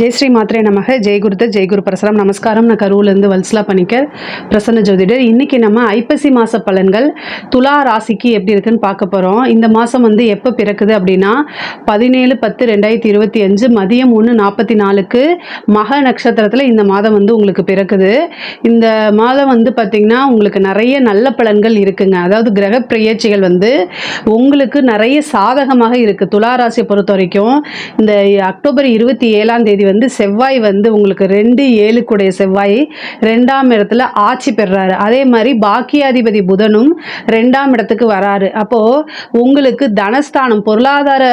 ஜெய் ஸ்ரீ மாத்ரே நமக ஜெய் குருத ஜெய் குரு பரசுராம். நமஸ்காரம். நான் கரூர்லேருந்து வல்சலா பண்ணிக்க பிரசன்ன ஜோதிடர். இன்னைக்கு நம்ம ஐப்பசி மாத பலன்கள் துலா ராசிக்கு எப்படி இருக்குன்னு பார்க்க போகிறோம் இந்த மாதம் வந்து எப்போ பிறக்குது அப்படின்னா பதினேழு பத்து ரெண்டாயிரத்தி இருபத்தி அஞ்சு மதியம் ஒன்று நாற்பத்தி நாலுக்கு மக நட்சத்திரத்தில் இந்த மாதம் வந்து உங்களுக்கு பிறக்குது. இந்த மாதம் வந்து பார்த்திங்கன்னா உங்களுக்கு நிறைய நல்ல பலன்கள் இருக்குங்க. அதாவது கிரக பிரயேட்சிகள் வந்து உங்களுக்கு நிறைய சாதகமாக இருக்குது துலா ராசியை பொறுத்த வரைக்கும் இந்த அக்டோபர் இருபத்தி ஏழாம் தேதி வந்து செவ்வாய் வந்து உங்களுக்கு ரெண்டு ஏழுக்குடைய செவ்வாய் ரெண்டாம் இடத்துல ஆட்சி பெறுறாரு அதே மாதிரி பாக்கியாதிபதி புதனும் ரெண்டாம் இடத்துக்கு வராரு. அப்போது உங்களுக்கு தனஸ்தானம் பொருளாதார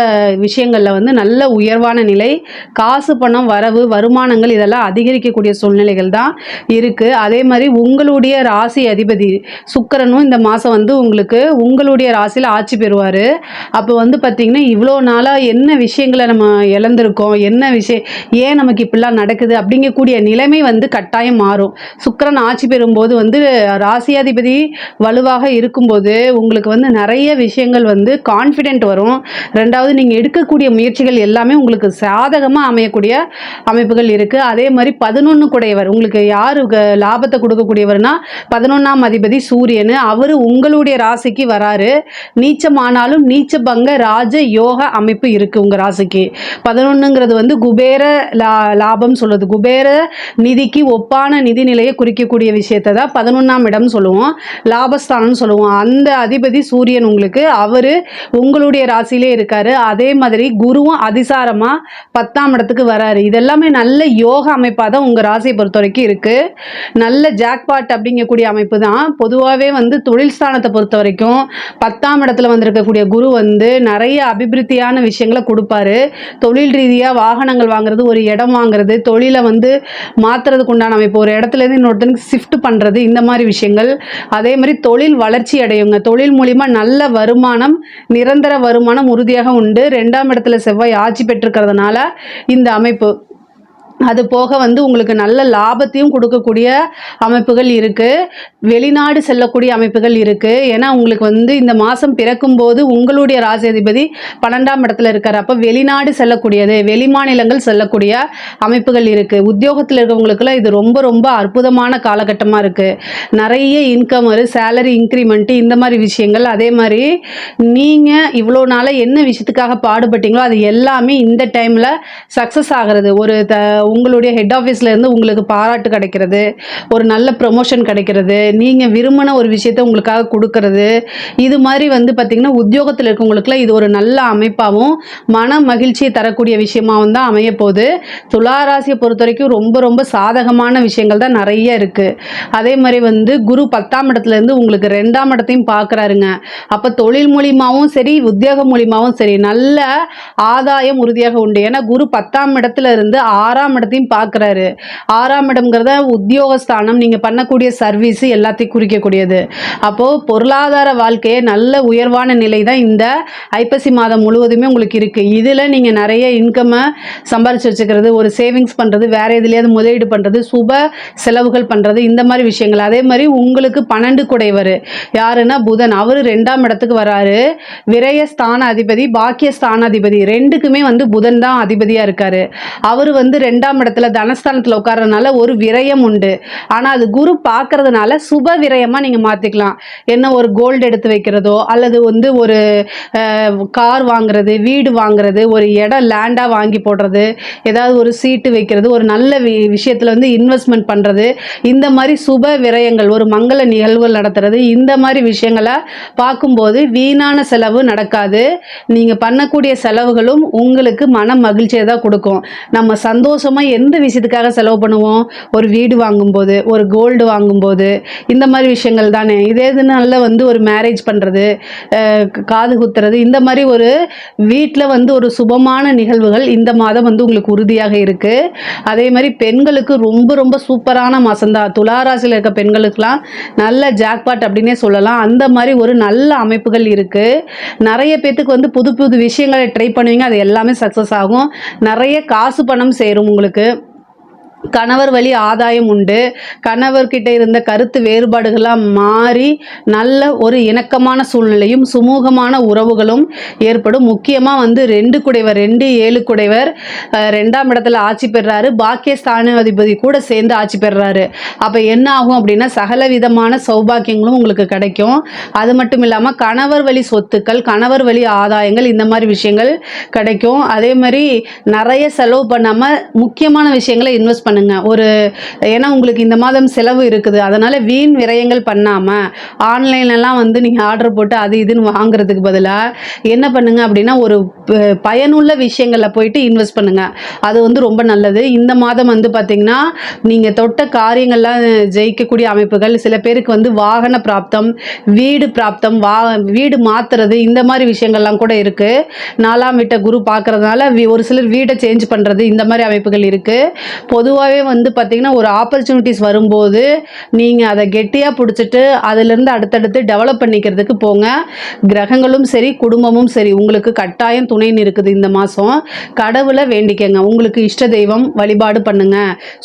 விஷயங்களில் வந்து நல்ல உயர்வான நிலை காசு பணம் வரவு வருமானங்கள் இதெல்லாம் அதிகரிக்கக்கூடிய சூழ்நிலைகள் தான் இருக்குது அதே மாதிரி உங்களுடைய ராசி அதிபதி சுக்கிரனும் இந்த மாதம் வந்து உங்களுக்கு உங்களுடைய ராசியில் ஆட்சி பெறுவார். அப்போ வந்து பார்த்திங்கன்னா இவ்வளோ நாளாக என்ன விஷயங்களை நம்ம இழந்திருக்கோம் என்ன விஷயம் ஏன் நமக்கு இப்படிலாம் நடக்குது அப்படிங்கக்கூடிய நிலைமை வந்து கட்டாயம் மாறும். சுக்கரன் ஆட்சி பெறும்போது வந்து ராசியாதிபதி வலுவாக இருக்கும்போது உங்களுக்கு வந்து நிறைய விஷயங்கள் வந்து கான்ஃபிடென்ட் வரும். ரெண்டாவது நீங்கள் எடுக்கக்கூடிய முயற்சிகள் எல்லாமே உங்களுக்கு சாதகமாக அமையக்கூடிய அமைப்புகள் இருக்குது அதே மாதிரி பதினொன்று கூடையவர் உங்களுக்கு யார் லாபத்தை கொடுக்கக்கூடியவர்னா பதினொன்றாம் அதிபதி சூரியன். அவர் உங்களுடைய ராசிக்கு வராரு. நீச்சமானாலும் நீச்ச பங்க ராஜ யோக அமைப்பு இருக்குது உங்கள் ராசிக்கு. பதினொன்றுங்கிறது வந்து குபேர லா லாபம் சொல்லுது. குபேர நிதிக்கு ஒப்பான நிதி நிலையை குறிக்கக்கூடிய விஷயத்தை தான் பதினொன்றாம் இடம் சொல்லுவோம். லாபஸ்தானம்னு சொல்லுவோம். அந்த அதிபதி சூரியன் உங்களுக்கு அவர் உங்களுடைய ராசியிலே இருக்காரு. அதே மாதிரி குருவும் அதிசாரமாக பத்தாம் இடத்துக்கு வராரு. இதெல்லாமே நல்ல யோக அமைப்பாக தான் உங்கள் ராசியை பொறுத்த வரைக்கும் இருக்குது நல்ல ஜாக்பாட் அப்படிங்கக்கூடிய அமைப்பு தான். பொதுவாகவே வந்து தொழில் ஸ்தானத்தை பொறுத்த வரைக்கும் பத்தாம் இடத்துல வந்திருக்கக்கூடிய குரு வந்து நிறைய அபிவிருத்தியான விஷயங்களை கொடுப்பாரு. தொழில் ரீதியாக வாகனங்கள் வாங்குறது ஒரு இடம் வாங்குறது தொழிலை வந்து மாற்றுறதுக்கு உண்டான அமைப்பு. ஒரு இடத்துலேருந்து இன்னொருத்தனுக்கு ஷிஃப்ட் பண்ணுறது இந்த மாதிரி விஷயங்கள். அதே மாதிரி தொழில் வளர்ச்சி அடையுங்க. தொழில் மூலிமா நல்ல வருமானம் நிரந்தர வருமானம் உறுதியாக உண்டு. ரெண்டாம் இடத்துல செவ்வாய் ஆட்சி பெற்றிருக்கிறதுனால இந்த அமைப்பு. அது போக வந்து உங்களுக்கு நல்ல லாபத்தையும் கொடுக்கக்கூடிய அமைப்புகள் இருக்குது வெளிநாடு செல்லக்கூடிய அமைப்புகள் இருக்குது ஏன்னா உங்களுக்கு வந்து இந்த மாதம் பிறக்கும்போது உங்களுடைய ராஜாதிபதி பன்னெண்டாம் இடத்துல இருக்கார். அப்போ வெளிநாடு செல்லக்கூடியது வெளிமாநிலங்கள் செல்லக்கூடிய அமைப்புகள் இருக்குது உத்தியோகத்தில் இருக்கிறவங்களுக்குலாம் இது ரொம்ப ரொம்ப அற்புதமான காலகட்டமாக இருக்குது நிறைய இன்கம் வரும் சேலரி இன்க்ரிமெண்ட்டு இந்த மாதிரி விஷயங்கள். அதே மாதிரி நீங்கள் இவ்வளோ நாளாக என்ன விஷயத்துக்காக பாடுபட்டீங்களோ அது எல்லாமே இந்த டைமில் சக்ஸஸ் ஆகிறது. ஒரு த உங்களுடைய ஹெட் ஆஃபீஸ்லேருந்து உங்களுக்கு பாராட்டு கிடைக்கிறது ஒரு நல்ல ப்ரொமோஷன் கிடைக்கிறது நீங்கள் விரும்பின ஒரு விஷயத்தை உங்களுக்காக கொடுக்கறது இது மாதிரி வந்து பார்த்திங்கன்னா உத்தியோகத்தில் இருக்கவங்களுக்குலாம் இது ஒரு நல்ல அமைப்பாகவும் மன மகிழ்ச்சியை தரக்கூடிய விஷயமாகவும் தான் அமைய போகுது. துளாராசியை பொறுத்த வரைக்கும் ரொம்ப ரொம்ப சாதகமான விஷயங்கள் தான் நிறைய இருக்குது அதே மாதிரி வந்து குரு பத்தாம் இடத்துலேருந்து உங்களுக்கு ரெண்டாம் இடத்தையும் பார்க்குறாருங்க அப்போ தொழில் மூலியமாகவும் சரி உத்தியோகம் மூலியமாகவும் சரி நல்ல ஆதாயம் உறுதியாக உண்டு. ஏன்னா குரு பத்தாம் இடத்துல இருந்து ஆறாம் இடத்தையும் பார்க்குறாரு. ஆறாம் இடம்ங்கிறத உத்தியோகஸ்தானம் நீங்கள் பண்ணக்கூடிய சர்வீஸ் எல்லாத்தையும் குறிக்கக்கூடியது. அப்போது பொருளாதார வாழ்க்கையே நல்ல உயர்வான நிலை தான் இந்த ஐப்பசி மாதம் முழுவதுமே உங்களுக்கு இருக்குது இதில் நீங்கள் நிறைய இன்கம்மை சம்பாரிச்சு வச்சுக்கிறது ஒரு சேவிங்ஸ் பண்ணுறது வேறு எதுலையாவது முதலீடு பண்ணுறது சுப செலவுகள் பண்ணுறது இந்த மாதிரி விஷயங்கள். அதே மாதிரி உங்களுக்கு பன்னெண்டு குடைவர் யாருன்னா புதன். அவர் ரெண்டாம் இடத்துக்கு வராரு. விரய ஸ்தான அதிபதி பாக்கிய ஸ்தான அதிபதி ரெண்டுக்குமே வந்து புதன் தான் அதிபதியாக இருக்காரு. அவர் வந்து ரெண்டாம் இடத்துல தனஸ்தானத்தில் உட்கார்றதுனால ஒரு விரயம் உண்டு. ஆனால் அது குரு பார்க்கறதுனால சுப விரயமாக நீங்கள் மாற்றிக்கலாம் என்ன ஒரு கோல்டு எடுத்து வைக்கிறதோ அல்லது வந்து ஒரு கார் வாங்குறது வீடு வாங்குறது ஒரு இடம் லேண்டாக வாங்கி போடுறது ஏதாவது ஒரு சீட்டு வைக்கிறது ஒரு நல்ல வி விஷயத்தில் வந்து இன்வெஸ்ட்மெண்ட் பண்ணுறது இந்த மாதிரி சுப விரயங்கள் ஒரு மங்கள நிகழ்வுகள் நடத்துறது இந்த மாதிரி விஷயங்களை பார்க்கும்போது வீணான செலவு நடக்காது. நீங்கள் பண்ணக்கூடிய செலவுகளும் உங்களுக்கு மன மகிழ்ச்சியை தான் கொடுக்கும். நம்ம சந்தோஷமாக எந்த விஷயத்துக்காக செலவு பண்ணுவோம்? ஒரு வீடு வாங்கும்போது ஒரு கோல்டு வாங்கும்போது இந்த மாதிரி விஷயங்கள் தானே. இதே இதனால வந்து ஒரு மேரேஜ் பண்ணுறது காது குத்துறது இந்த மாதிரி ஒரு வீட்டில் வந்து ஒரு சுபமான நிகழ்வுகள் இந்த மாதம் வந்து உங்களுக்கு உறுதியாக இருக்குது அதே மாதிரி பெண்களுக்கு ரொம்ப ரொம்ப சூப்பரான மாதம் தான். துளாராசியில் இருக்க பெண்களுக்கெலாம் நல்ல ஜாக்பாட் அப்படின்னே சொல்லலாம். அந்த மாதிரி ஒரு நல்ல அமைப்புகள் இருக்குது நிறைய பேத்துக்கு வந்து புது புது விஷயங்களை ட்ரை பண்ணுவீங்க. அது எல்லாமே சக்ஸஸ் ஆகும். நிறைய காசு பணம் சேரும் உங்களுக்கு. உங்களுக்கு கணவர் வழி ஆதாயம் உண்டு. கணவர்கிட்ட இருந்த கருத்து வேறுபாடுகளாக மாறி நல்ல ஒரு இணக்கமான சூழ்நிலையும் சுமூகமான உறவுகளும் ஏற்படும். முக்கியமாக வந்து ரெண்டு குடைவர் ரெண்டு ஏழு குடைவர் ரெண்டாம் இடத்துல ஆட்சி பெறாரு. பாக்கிய ஸ்தானாதிபதி கூட சேர்ந்து ஆட்சி பெறாரு. அப்போ என்ன ஆகும் அப்படின்னா சகல விதமான சௌபாக்கியங்களும் உங்களுக்கு கிடைக்கும். அது மட்டும் இல்லாமல் கணவர் வழி சொத்துக்கள் கணவர் வழி ஆதாயங்கள் இந்த மாதிரி விஷயங்கள் கிடைக்கும். அதே மாதிரி நிறைய செலவு பண்ணாமல் முக்கியமான விஷயங்களை இன்வெஸ்ட் பண்ணுங்க. ஒரு ஏன்னா உங்களுக்கு இந்த மாதம் செலவு இருக்குது. அதனால வீண் விரயங்கள் பண்ணாமல் ஆன்லைன்லலாம் வந்து நீங்கள் ஆர்டர் போட்டு அது இதுன்னு வாங்குறதுக்கு பதிலாக என்ன பண்ணுங்க அப்படின்னா ஒரு பயனுள்ள விஷயங்களில் போயிட்டு இன்வெஸ்ட் பண்ணுங்க. அது வந்து ரொம்ப நல்லது. இந்த மாதம் வந்து பார்த்தீங்கன்னா நீங்கள் தொட்ட காரியங்கள்லாம் ஜெயிக்கக்கூடிய அமைப்புகள் சில பேருக்கு வந்து வாகன பிராப்தம் வீடு பிராப்தம் வா வீடு மாத்துறது இந்த மாதிரி விஷயங்கள்லாம் கூட இருக்குது நாலாம் வீட்டை குரு பார்க்கறதுனால ஒரு சிலர் வீடை சேஞ்ச் பண்ணுறது இந்த மாதிரி அமைப்புகள் இருக்குது பொதுவாகவே வந்து பார்த்திங்கன்னா ஒரு ஆப்பர்ச்சுனிட்டிஸ் வரும்போது நீங்கள் அதை கெட்டியாக பிடிச்சிட்டு அதிலிருந்து அடுத்தடுத்து டெவலப் பண்ணிக்கிறதுக்கு போங்க. கிரகங்களும் சரி குடும்பமும் சரி உங்களுக்கு கட்டாயம் துணைன்னு இருக்குது இந்த மாதம் கடவுளை வேண்டிக்கங்க. உங்களுக்கு இஷ்ட தெய்வம் வழிபாடு பண்ணுங்க.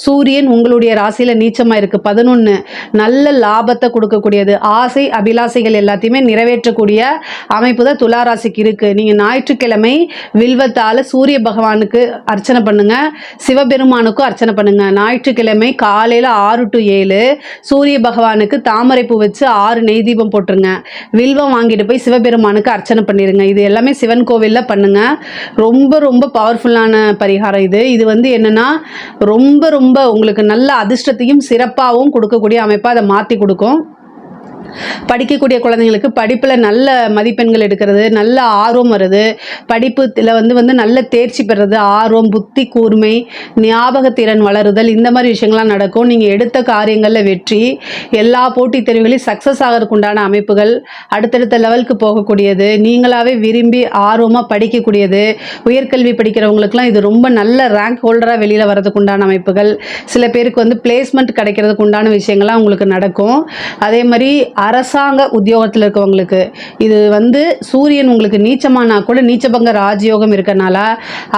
சூரியன் உங்களுடைய ராசியில் நீச்சமாக இருக்குது பதினொன்று நல்ல லாபத்தை கொடுக்கக்கூடியது. ஆசை அபிலாசைகள் எல்லாத்தையுமே நிறைவேற்றக்கூடிய அமைப்பு தான் துலா ராசிக்கு இருக்குது நீங்கள் ஞாயிற்றுக்கிழமை வில்வத்தால் சூரிய பகவானுக்கு அர்ச்சனை பண்ணுங்கள் சிவபெருமானுக்கும் அர்ச்சனை பண்ணுங்க. ஞாயிற்றுக்கிழமை காலையில் ஆறு டு ஏழு சூரிய பகவானுக்கு தாமரை பூ வச்சு ஆறு நெய் தீபம் போட்டுருங்க. வில்வம் வாங்கிட்டு போய் சிவபெருமானுக்கு அர்ச்சனை பண்ணிடுங்க இது எல்லாமே சிவன் கோவிலில் பண்ணுங்க. ரொம்ப ரொம்ப பவர்ஃபுல்லான பரிகாரம் இது. இது வந்து என்னன்னா ரொம்ப ரொம்ப உங்களுக்கு நல்ல அதிர்ஷ்டத்தையும் சிறப்பாகவும் கொடுக்கக்கூடிய அமைப்பாக அதை மாற்றி கொடுக்கும். படிக்கக்கூடிய குழந்தைங்களுக்கு படிப்பில் நல்ல மதிப்பெண்கள் எடுக்கிறது நல்ல ஆர்வம் வருது. படிப்புல வந்து வந்து நல்ல தேர்ச்சி பெறுறது ஆர்வம் புத்தி கூர்மை ஞாபகத்திறன் வளருதல் இந்த மாதிரி விஷயங்கள்லாம் நடக்கும். நீங்கள் எடுத்த காரியங்களில் வெற்றி எல்லா போட்டித் தேர்வுகளையும் சக்ஸஸ் ஆகிறதுக்கு உண்டான அமைப்புகள் அடுத்தடுத்த லெவலுக்கு போகக்கூடியது நீங்களாகவே விரும்பி ஆர்வமாக படிக்கக்கூடியது உயர்கல்வி படிக்கிறவங்களுக்குலாம் இது ரொம்ப நல்ல ரேங்க் ஹோல்டராக வெளியில் வரதுக்கு உண்டான அமைப்புகள். சில பேருக்கு வந்து பிளேஸ்மெண்ட் கிடைக்கிறதுக்கு உண்டான விஷயங்கள்லாம் உங்களுக்கு நடக்கும். அதே மாதிரி அரசாங்க உத்தியோகத்தில் இருக்கவங்களுக்கு இது வந்து சூரியன் உங்களுக்கு நீச்சமானா கூட நீச்சபங்க ராஜயோகம் இருக்கனால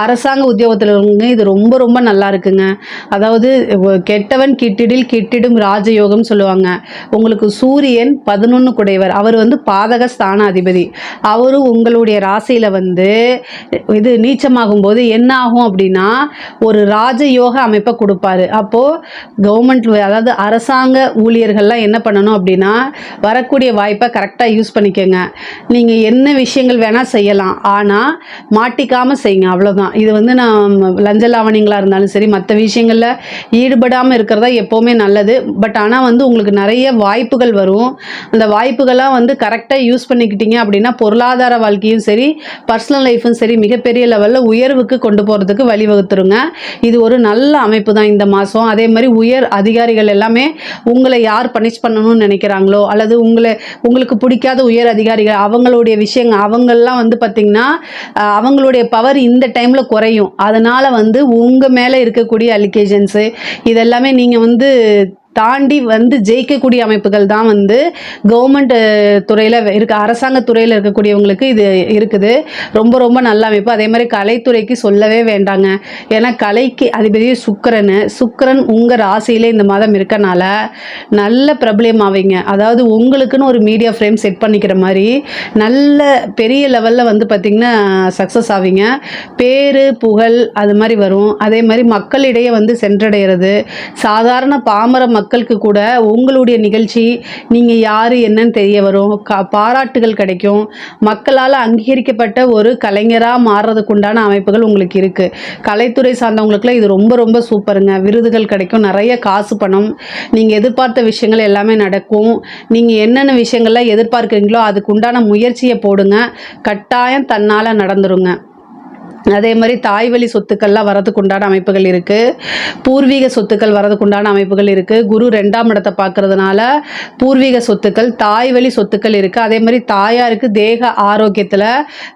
அரசாங்க உத்தியோகத்தில் இருக்கவங்க இது ரொம்ப ரொம்ப நல்லா இருக்குங்க. அதாவது கெட்டவன் கிட்டிடில் கிட்டிடும் ராஜயோகம் சொல்லுவாங்க. உங்களுக்கு சூரியன் பதினொன்று குடைவர் அவர் வந்து பாதக ஸ்தானாதிபதி. அவரு உங்களுடைய ராசியில் வந்து இது நீச்சமாகும் போது என்ன ஆகும் அப்படின்னா ஒரு ராஜயோக அமைப்பை கொடுப்பாரு. அப்போது கவர்மெண்ட் அதாவது அரசாங்க ஊழியர்கள்லாம் என்ன பண்ணணும் அப்படின்னா வரக்கூடிய வாய்ப்பை கரெக்டாக யூஸ் பண்ணிக்கோங்க. நீங்கள் என்ன விஷயங்கள் வேணால் செய்யலாம். ஆனால் மாட்டிக்காமல் செய்யுங்க. அவ்வளோதான் இது வந்து நான் லஞ்ச லாவணிங்களாக இருந்தாலும் சரி மற்ற விஷயங்களில் ஈடுபடாமல் இருக்கிறதா எப்போவுமே நல்லது. பட் ஆனால் வந்து உங்களுக்கு நிறைய வாய்ப்புகள் வரும். அந்த வாய்ப்புகள்லாம் வந்து கரெக்டாக யூஸ் பண்ணிக்கிட்டீங்க அப்படின்னா பொருளாதார வாழ்க்கையும் சரி பர்சனல் லைஃப்பும் சரி மிகப்பெரிய லெவலில் உயர்வுக்கு கொண்டு போகிறதுக்கு வழிவகுத்துருங்க. இது ஒரு நல்ல அமைப்பு தான் இந்த மாதம் அதே மாதிரி உயர் அதிகாரிகள் எல்லாமே உங்களை யார் பனிஷ் பண்ணணும்னு நினைக்கிறாங்களோ அல்லது உங்களை உங்களுக்கு பிடிக்காத உயர் அதிகாரிகள் அவங்களுடைய விஷயங்கள் அவங்கெல்லாம் வந்து பார்த்திங்கன்னா அவங்களுடைய பவர் இந்த டைமில் குறையும். அதனால் வந்து உங்கள் மேலே இருக்கக்கூடிய அலிகேஷன்ஸு இதெல்லாமே நீங்கள் வந்து தாண்டி வந்து ஜெயிக்கக்கூடிய அமைப்புகள் தான் வந்து கவர்மெண்ட் துறையில் இருக்க அரசாங்க துறையில் இருக்கக்கூடியவங்களுக்கு இது இருக்குது. ரொம்ப ரொம்ப நல்ல அமைப்பு. அதே மாதிரி கலைத்துறைக்கு சொல்லவே வேண்டாங்க. ஏன்னா கலைக்கு அதிபதி சுக்கரன். சுக்கரன் உங்கள் ராசியிலே இந்த மாதம் இருக்கனால நல்ல பிரபலியம் ஆவீங்க. அதாவது உங்களுக்குன்னு ஒரு மீடியா ஃப்ரேம் செட் பண்ணிக்கிற மாதிரி நல்ல பெரிய லெவலில் வந்து பார்த்திங்கன்னா சக்ஸஸ் ஆவீங்க. பேரு புகழ் அது மாதிரி வரும். அதே மாதிரி மக்களிடையே வந்து சென்றடைகிறது சாதாரண பாமர மக்களுக்கு கூட உங்களுடைய நிகழ்ச்சி நீங்கள் யார் என்னன்னு தெரிய வரும். க பாராட்டுகள் கிடைக்கும். மக்களால் அங்கீகரிக்கப்பட்ட ஒரு கலைஞராக மாறுறதுக்கு உண்டான அமைப்புகள் உங்களுக்கு இருக்குது கலைத்துறை சார்ந்தவங்களுக்குலாம் இது ரொம்ப ரொம்ப சூப்பருங்க. விருதுகள் கிடைக்கும். நிறைய காசு பணம். நீங்கள் எதிர்பார்த்த விஷயங்கள் எல்லாமே நடக்கும். நீங்கள் என்னென்ன விஷயங்கள்லாம் எதிர்பார்க்குறீங்களோ அதுக்கு உண்டான முயற்சியை போடுங்க. கட்டாயம் தன்னால் நடந்துருங்க. அதே மாதிரி தாய் வழி சொத்துக்கள்லாம் வரதுக்கு உண்டான அமைப்புகள் இருக்குது பூர்வீக சொத்துக்கள் வரதுக்கு உண்டான அமைப்புகள் இருக்குது குரு ரெண்டாம் இடத்தை பார்க்கறதுனால பூர்வீக சொத்துக்கள் தாய் வழி சொத்துக்கள் இருக்குது அதே மாதிரி தாயாருக்கு தேக ஆரோக்கியத்தில்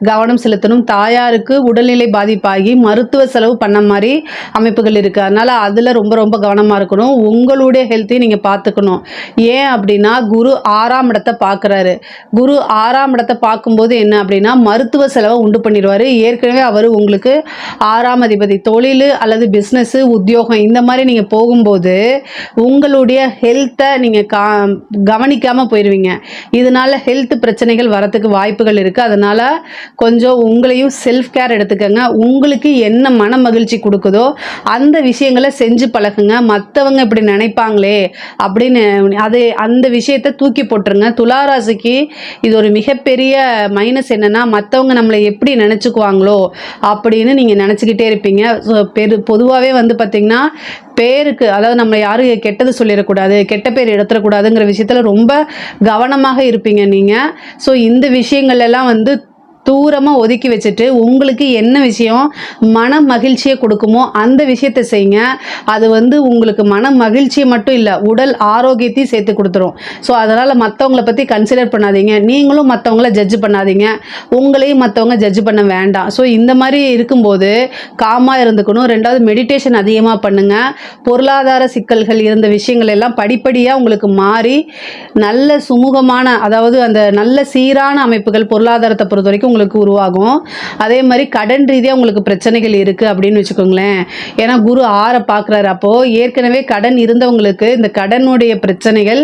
கவனம் செலுத்தணும். தாயாருக்கு உடல்நிலை பாதிப்பாகி மருத்துவ செலவு பண்ண மாதிரி அமைப்புகள் இருக்குது அதனால் அதில் ரொம்ப ரொம்ப கவனமாக இருக்கணும். உங்களுடைய ஹெல்த்தையும் நீங்கள் பார்த்துக்கணும். ஏன் அப்படின்னா குரு ஆறாம் இடத்தை பார்க்குறாரு. குரு ஆறாம் இடத்தை பார்க்கும்போது என்ன அப்படின்னா மருத்துவ செலவை உண்டு பண்ணிடுவார். ஏற்கனவே அவர் உங்களுக்கு ஆறாம் அதிபதி தொழில் அல்லது பிஸ்னஸ்ஸு உத்தியோகம் இந்த மாதிரி நீங்கள் போகும்போது உங்களுடைய ஹெல்த்தை நீங்கள் கா கவனிக்காமல் போயிடுவீங்க இதனால ஹெல்த் பிரச்சனைகள் வரத்துக்கு வாய்ப்புகள் இருக்குது அதனால் கொஞ்சம் உங்களையும் செல்ஃப் கேர் எடுத்துக்கோங்க. உங்களுக்கு என்ன மன மகிழ்ச்சி கொடுக்குதோ அந்த விஷயங்களை செஞ்சு பழகுங்க. மற்றவங்க இப்படி நினைப்பாங்களே அப்படின்னு அது அந்த விஷயத்தை தூக்கி போட்டுருங்க. துளாராசிக்கு இது ஒரு மிகப்பெரிய மைனஸ் என்னென்னா மற்றவங்க நம்மளை எப்படி நினச்சிக்குவாங்களோ அப்படின்னு நீங்கள் நினச்சிக்கிட்டே இருப்பீங்க. ஸோ பெரு பொதுவாகவே வந்து பார்த்திங்கன்னா பேருக்கு அதாவது நம்ம யாரும் கெட்டது சொல்லிடக்கூடாது கெட்ட பேர் எடுத்துடக்கூடாதுங்கிற விஷயத்தில் ரொம்ப கவனமாக இருப்பீங்க நீங்கள் ஸோ இந்த விஷயங்கள் எல்லாம் வந்து தூரமாக ஒதுக்கி வச்சுட்டு உங்களுக்கு என்ன விஷயம் மன மகிழ்ச்சியை கொடுக்குமோ அந்த விஷயத்தை செய்யுங்க. அது வந்து உங்களுக்கு மன மகிழ்ச்சியை மட்டும் இல்லை உடல் ஆரோக்கியத்தையும் சேர்த்து கொடுத்துரும். ஸோ அதனால் மற்றவங்கள பற்றி கன்சிடர் பண்ணாதீங்க. நீங்களும் மற்றவங்கள ஜட்ஜ் பண்ணாதீங்க. உங்களையும் மற்றவங்க ஜட்ஜ் பண்ண வேண்டாம். ஸோ இந்த மாதிரி இருக்கும்போது காமாக இருந்துக்கணும். ரெண்டாவது மெடிடேஷன் அதிகமாக பண்ணுங்கள் பொருளாதார சிக்கல்கள் இருந்த விஷயங்கள் எல்லாம் படிப்படியாக உங்களுக்கு மாறி நல்ல சுமூகமான அதாவது அந்த நல்ல சீரான அமைப்புகள் பொருளாதாரத்தை பொறுத்த வரைக்கும் உங்களுக்கு உருவாகும். அதே மாதிரி கடன் ரீதியாக உங்களுக்கு பிரச்சனைகள் இருக்குது அப்படின்னு வச்சுக்கோங்களேன். ஏன்னா குரு ஆறை பார்க்குறாரு. அப்போது ஏற்கனவே கடன் இருந்தவங்களுக்கு இந்த கடனுடைய பிரச்சனைகள்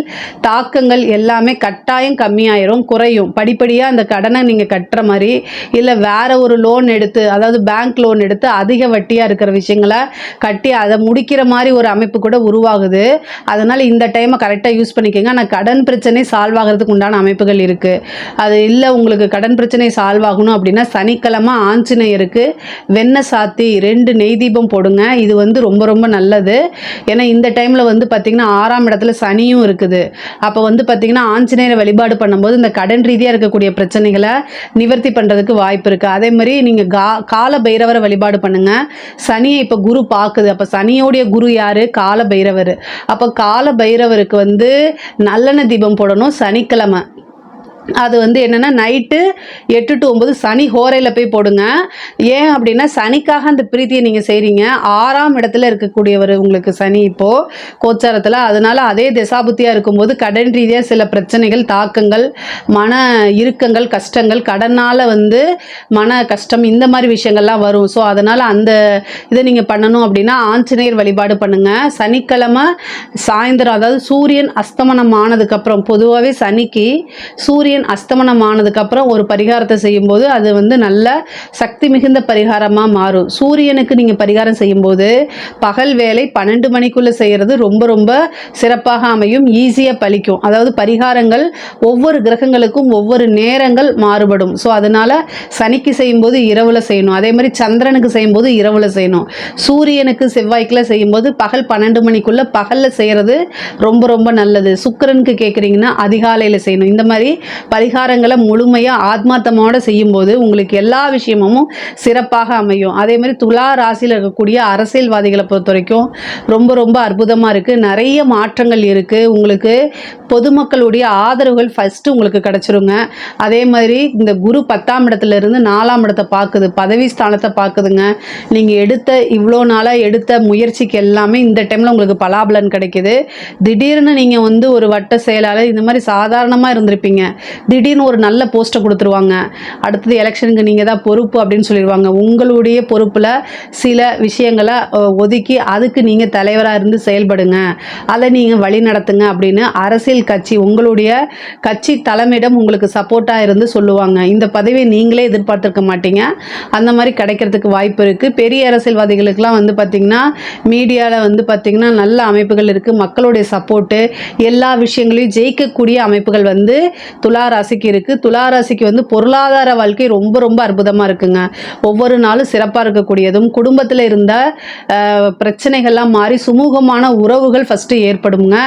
தாக்கங்கள் எல்லாமே கட்டாயம் கம்மியாயிரும் குறையும். படிப்படியாக அந்த கடனை நீங்கள் கட்டுற மாதிரி இல்லை வேற ஒரு லோன் எடுத்து அதாவது பேங்க் லோன் எடுத்து அதிக வட்டியாக இருக்கிற விஷயங்களை கட்டி அதை முடிக்கிற மாதிரி ஒரு அமைப்பு கூட உருவாகுது. அதனால் இந்த டைமை கரெக்டாக யூஸ் பண்ணிக்கோங்க. ஆனால் கடன் பிரச்சனை சால்வ் ஆகிறதுக்கு உண்டான அமைப்புகள் இருக்குது அது இல்லை உங்களுக்கு கடன் பிரச்சனை சால்வ் சால்வாகணும் அப்படின்னா சனிக்கிழமை ஆஞ்சநேயருக்கு வெண்ணெய் சாத்தி ரெண்டு நெய் தீபம் போடுங்க. இது வந்து ரொம்ப ரொம்ப நல்லது. ஏன்னா இந்த டைமில் வந்து பார்த்திங்கன்னா ஆறாம் இடத்துல சனியும் இருக்குது. அப்போ வந்து பார்த்திங்கன்னா ஆஞ்சநேயரை வழிபாடு பண்ணும்போது இந்த கடன் ரீதியாக இருக்கக்கூடிய பிரச்சனைகளை நிவர்த்தி பண்ணுறதுக்கு வாய்ப்பு இருக்குது அதே மாதிரி நீங்கள் கா கால பைரவரை வழிபாடு பண்ணுங்கள் சனியை இப்போ குரு பார்க்குது அப்போ சனியோடைய குரு யார்? கால பைரவர் அப்போ கால பைரவருக்கு வந்து நல்லெண்ணெய் தீபம் போடணும் சனிக்கிழமை. அது வந்து என்னென்னா நைட்டு எட்டு டு ஒம்பது சனி ஹோரையில் போய் போடுங்க. ஏன் அப்படின்னா சனிக்காக அந்த பிரீத்தியை நீங்கள் செய்கிறீங்க ஆறாம் இடத்துல இருக்கக்கூடியவர் உங்களுக்கு சனி இப்போது கோச்சாரத்தில். அதனால் அதே திசாபுத்தியாக இருக்கும்போது கடன் ரீதியாக சில பிரச்சனைகள் தாக்கங்கள் மன இறுக்கங்கள் கஷ்டங்கள் கடனால் வந்து மன கஷ்டம் இந்த மாதிரி விஷயங்கள்லாம் வரும். ஸோ அதனால் அந்த இதை நீங்கள் பண்ணணும் அப்படின்னா ஆஞ்சநேயர் வழிபாடு பண்ணுங்கள் சனிக்கிழமை சாயந்தரம் அதாவது சூரியன் அஸ்தமனம் ஆனதுக்கப்புறம் பொதுவாகவே சனிக்கு சூரியன் சூரியன் அஸ்தமனம் ஆனதுக்கப்புறம் ஒரு பரிகாரத்தை செய்யும்போது அது வந்து நல்ல சக்தி மிகுந்த பரிகாரமாக மாறும். சூரியனுக்கு நீங்கள் பரிகாரம் செய்யும்போது பகல் வேலை பன்னெண்டு மணிக்குள்ளே செய்கிறது ரொம்ப ரொம்ப சிறப்பாக அமையும் ஈஸியாக பலிக்கும் அதாவது பரிகாரங்கள் ஒவ்வொரு கிரகங்களுக்கும் ஒவ்வொரு நேரங்கள் மாறுபடும். ஸோ அதனால் சனிக்கு செய்யும்போது இரவில் செய்யணும். அதே மாதிரி சந்திரனுக்கு செய்யும்போது இரவில் செய்யணும். சூரியனுக்கு செவ்வாய்க்கில் செய்யும்போது பகல் பன்னெண்டு மணிக்குள்ளே பகலில் செய்கிறது ரொம்ப ரொம்ப நல்லது. சுக்கரனுக்கு கேட்குறீங்கன்னா அதிகாலையில் செய்யணும். இந்த மாதிரி பரிகாரங்களை முழுமையாக ஆத்மார்த்தமோட செய்யும்போது உங்களுக்கு எல்லா விஷயமும் சிறப்பாக அமையும். அதே மாதிரி துலா ராசியில் இருக்கக்கூடிய அரசியல்வாதிகளை பொறுத்த வரைக்கும் ரொம்ப ரொம்ப அற்புதமாக இருக்குது நிறைய மாற்றங்கள் இருக்குது உங்களுக்கு பொதுமக்களுடைய ஆதரவுகள் ஃபஸ்ட்டு உங்களுக்கு கிடச்சிருங்க. அதே மாதிரி இந்த குரு பத்தாம் இடத்துல இருந்து நாலாம் இடத்தை பார்க்குது. பதவி ஸ்தானத்தை பார்க்குதுங்க. நீங்கள் எடுத்த இவ்வளோ நாளாக எடுத்த முயற்சிக்கு எல்லாமே இந்த டைமில் உங்களுக்கு பலாபலன் கிடைக்குது. திடீர்னு நீங்கள் வந்து ஒரு வட்ட செயலாளர் இந்த மாதிரி சாதாரணமாக இருந்திருப்பீங்க. திடீர்னு ஒரு நல்ல போஸ்ட்டை கொடுத்துருவாங்க. அடுத்தது எலெக்ஷனுக்கு நீங்கள் தான் பொறுப்பு அப்படின்னு சொல்லிடுவாங்க. உங்களுடைய பொறுப்பில் சில விஷயங்களை ஒதுக்கி அதுக்கு நீங்கள் தலைவராக இருந்து செயல்படுங்க. அதை நீங்கள் வழி நடத்துங்க அப்படின்னு அரசியல் கட்சி உங்களுடைய கட்சி தலைமையிடம் உங்களுக்கு சப்போர்ட்டாக இருந்து சொல்லுவாங்க. இந்த பதவியை நீங்களே எதிர்பார்த்துருக்க மாட்டீங்க. அந்த மாதிரி கிடைக்கிறதுக்கு வாய்ப்பு இருக்குது பெரிய அரசியல்வாதிகளுக்கெல்லாம் வந்து பார்த்திங்கன்னா மீடியாவில் வந்து பார்த்திங்கன்னா நல்ல அமைப்புகள் இருக்குது மக்களுடைய சப்போர்ட்டு எல்லா விஷயங்களையும் ஜெயிக்கக்கூடிய அமைப்புகள் வந்து துலா ராசிக்கு இருக்குது துலா ராசிக்கு வந்து பொருளாதார வாழ்க்கை ரொம்ப ரொம்ப அற்புதமாக இருக்குங்க. ஒவ்வொரு நாளும் சிறப்பாக இருக்கக்கூடியதும் குடும்பத்தில் இருந்த பிரச்சனைகள்லாம் மாறி சுமூகமான உறவுகள் ஃபஸ்ட்டு ஏற்படுங்க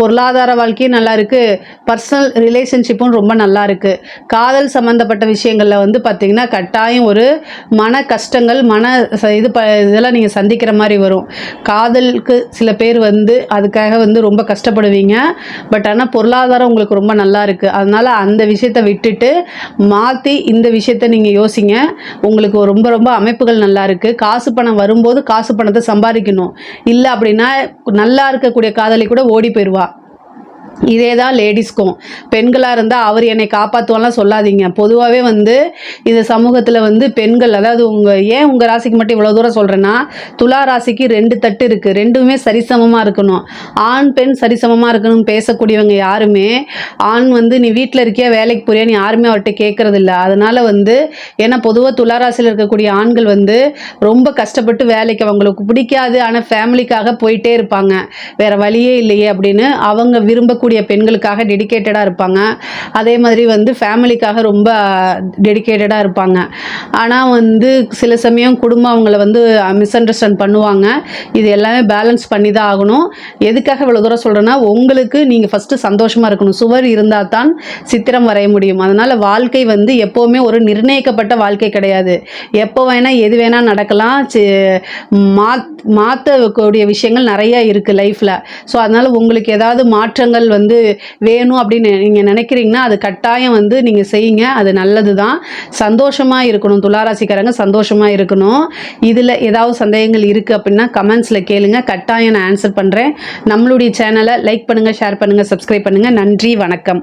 பொருளாதார வாழ்க்கையும் நல்லா இருக்குது பர்சனல் ரிலேஷன்ஷிப்பும் ரொம்ப நல்லா இருக்குது காதல் சம்மந்தப்பட்ட விஷயங்களில் வந்து பார்த்திங்கன்னா கட்டாயம் ஒரு மன கஷ்டங்கள் மன இது ப இதெல்லாம் நீங்கள் சந்திக்கிற மாதிரி வரும். காதலுக்கு சில பேர் வந்து அதுக்காக வந்து ரொம்ப கஷ்டப்படுவீங்க. பட் ஆனால் பொருளாதாரம் உங்களுக்கு ரொம்ப நல்லா இருக்குது அதனால் அந்த விஷயத்தை விட்டுட்டு மாற்றி இந்த விஷயத்தை நீங்கள் யோசிங்க. உங்களுக்கு ரொம்ப ரொம்ப அமைப்புகள் நல்லா இருக்குது காசு பணம் வரும்போது காசு பணத்தை சம்பாதிக்கணும். இல்லை அப்படின்னா நல்லா இருக்கக்கூடிய காதலி கூட ஓடி போயிடுவா இதே தான் லேடிஸ்க்கும். பெண்களாக இருந்தால் அவர் என்னை காப்பாற்றுவான்லாம் சொல்லாதீங்க. பொதுவாகவே வந்து இந்த சமூகத்தில் வந்து பெண்கள் அதாவது உங்கள் ஏன் உங்கள் ராசிக்கு மட்டும் இவ்வளோ தூரம் சொல்கிறேன்னா துலா ராசிக்கு ரெண்டு தட்டு இருக்குது ரெண்டுமே சரிசமமாக இருக்கணும். ஆண் பெண் சரிசமமாக இருக்கணும்னு பேசக்கூடியவங்க யாருமே ஆண் வந்து நீ வீட்டில் இருக்கியா வேலைக்கு போறியான்னு நீ யாருமே அவர்கிட்ட கேட்கறது இல்லை அதனால் வந்து ஏன்னா பொதுவாக துலா ராசியில் இருக்கக்கூடிய ஆண்கள் வந்து ரொம்ப கஷ்டப்பட்டு வேலைக்கு அவங்களுக்கு பிடிக்காது. ஆனால் ஃபேமிலிக்காக போயிட்டே இருப்பாங்க. வேறு வழியே இல்லையே அப்படின்னு அவங்க விரும்பக்கூடிய பெண்களுக்காக டெடிகேட்டடாக இருப்பாங்க. அதே மாதிரி வந்து ஃபேமிலிக்காக ரொம்ப டெடிகேட்டடாக இருப்பாங்க. ஆனால் வந்து சில சமயம் குடும்பம் அவங்கள வந்து மிஸ் அண்டர்ஸ்டாண்ட் பண்ணுவாங்க. இது எல்லாமே பேலன்ஸ் பண்ணி தான் ஆகணும். எதுக்காக இவ்வளோ தூரம் சொல்கிறேன்னா உங்களுக்கு நீங்கள் ஃபஸ்ட்டு சந்தோஷமாக இருக்கணும். சுவர் இருந்தால் தான் சித்திரம் வரைய முடியும். அதனால் வாழ்க்கை வந்து எப்போவுமே ஒரு நிர்ணயிக்கப்பட்ட வாழ்க்கை கிடையாது. எப்போ வேணால் எது வேணால் நடக்கலாம். சி- மாத் மாற்றக்கூடிய விஷயங்கள் நிறைய இருக்குது லைஃப்பில் ஸோ அதனால் உங்களுக்கு ஏதாவது மாற்றங்கள் வந்து வேணும் அப்படின்னு நீங்கள் நினைக்கிறீங்கன்னா அது கட்டாயம் வந்து நீங்கள் செய்யுங்க. அது நல்லது தான் சந்தோஷமாக இருக்கணும். துளாராசிக்காரங்க சந்தோஷமாக இருக்கணும். இதில் ஏதாவது சந்தேகங்கள் இருக்குது அப்படின்னா கமெண்ட்ஸில் கேளுங்க. கட்டாயம் நான் ஆன்சர் பண்ணுறேன் நம்மளுடைய சேனலை லைக் பண்ணுங்கள் ஷேர் பண்ணுங்கள் சப்ஸ்கிரைப் பண்ணுங்கள் நன்றி வணக்கம்.